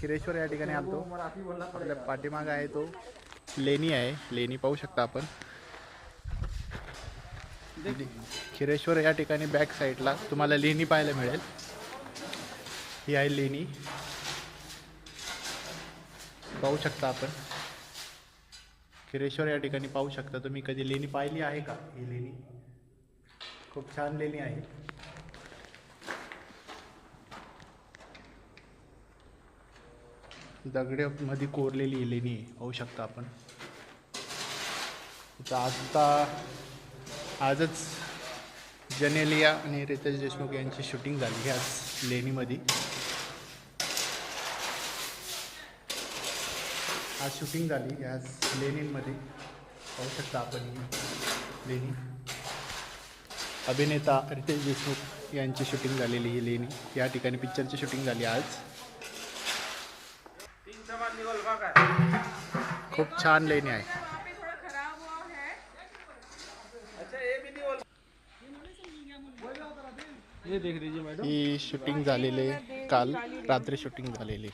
खिरेश्वर या ठिकाणी आलतो. आपल्या पाठीमाग आहे तो. लेणी आहे. लेणी पाहू शकता आपण. खिरेश्वर या ठिकाणी बॅक साईडला तुम्हाला लेणी पाहायला मिळेल. ही आहे लेणी. पाहू शकता आपण. खिरेश्वर या ठिकाणी पाहू शकता तुम्ही. कधी लेणी पाहिली आहे का? ही लेणी. खूप छान लेणी आहे. दगड्यामध्ये कोरलेली लेणी पाहू शकता आपण. आता आजच जनेलिया आणि रितेश देशमुख यांची शूटिंग झाली आज लेणीमध्ये आज शूटिंग झाली आज लेणींमध्ये पाहू शकता आपण लेणी अभिनेता रितेश देशमुख यांची शूटिंग झालेली ही लेणी या ठिकाणी पिक्चरची शूटिंग झाली आज. खूप छान लेणी आहे. वहाँ पे थोड़ा खराब हुआ है ये देख लीजिए मैडम. शूटिंग झालेली काल रात्री शूटिंग झालेली